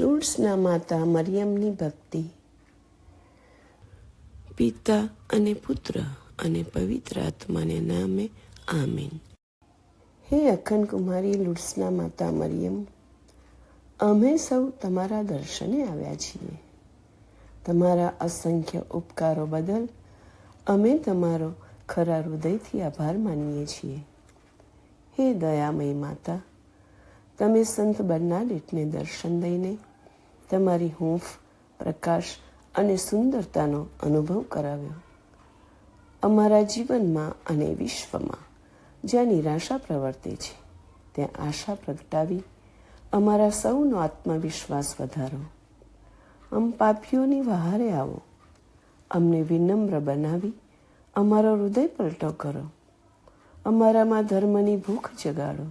લૂર્ડ્સના માતા મરિયમની ભક્તિ. પિતા અને પુત્ર અને પવિત્ર આત્માને નામે આમીન. હે અખંડ કુમારી લુડ્સના માતા મરિયમ, અમે સૌ તમારા દર્શને આવ્યા છીએ. તમારા અસંખ્ય ઉપકારો બદલ અમે તમારો ખરા હૃદયથી આભાર માનીએ છીએ. હે દયામય માતા, તમે સંત બર્નાડેટને દર્શન દઈને તમારી હૂંફ, પ્રકાશ અને સુંદરતાનો અનુભવ કરાવ્યો. અમારા જીવનમાં અને વિશ્વમાં જ્યાં નિરાશા પ્રવર્તે છે, ત્યાં આશા પ્રગટાવી અમારા સૌનો આત્મવિશ્વાસ વધારો. આમ પાપીઓની વહારે આવો. અમને વિનમ્ર બનાવી અમારો હૃદય પલટો કરો. અમારામાં ધર્મની ભૂખ જગાડો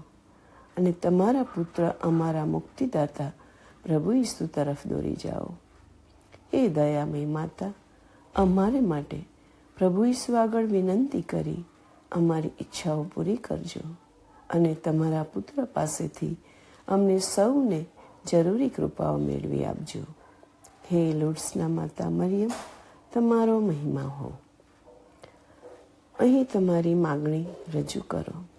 અને તમારા પુત્ર અમારા મુક્તિદાતા પ્રભુ ઈસુ તરફ દોરી જાઓ. એ દયામય માતા, અમારે માટે પ્રભુ ઈસુ આગળ વિનંતી કરી, અમારી ઈચ્છાઓ પૂરી કરજો અને તમારા પુત્ર પાસેથી અમને સૌને જરૂરી કૃપાઓ મેળવી આપજો. હે લુડ્સના માતા મરિયમ, તમારો મહિમા હો. અહીં તમારી માગણી રજૂ કરો.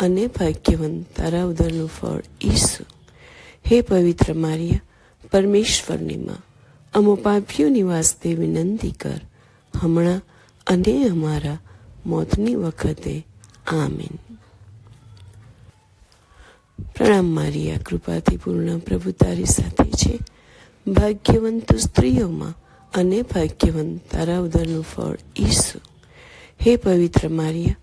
અને ભાગ્યવંત તારા ઉદરનું ફળ ઈસુ. હે પવિત્ર મારિયા, પરમેશ્વરની માં, અમો પાપીઓની વાસ્તે વિનંતી કર. હમણાં અને અમારા મોતની વખતે, આમીન. પ્રણામ મારી આ કૃપાથી પૂર્ણ પ્રભુ તારી સાથે છે. ભાગ્યવંત સ્ત્રીઓમાં અને ભાગ્યવંત તારા ઉદરનું ફળ ઈસુ. હે પવિત્ર મારિયા,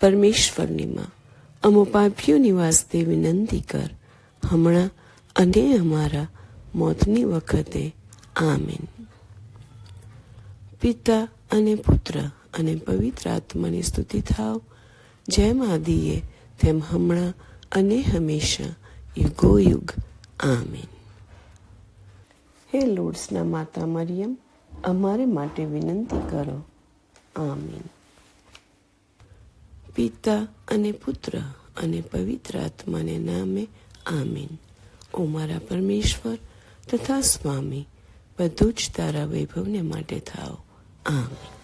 પરમેશ્વરની માં અમો પાપીઓની વાસ્તે વિનંતી કર. હમણાં અને અમારા મોતની વખતે આમીન. પિતા અને પુત્ર અને પવિત્ર આત્માની સ્તુતિ થાવ. જેમ આદિએ, તેમ હમણાં અને હંમેશા યુગો યુગ. આમીન. હે લોર્ડ્સના માતા મરિયમ, અમારે માટે વિનંતી કરો. આમીન. પિતા અને પુત્ર અને પવિત્ર આત્માને નામે આમીન. ઓ મારા પરમેશ્વર તથા સ્વામી, બધું જ તારા વૈભવને માટે થાવ આમીન.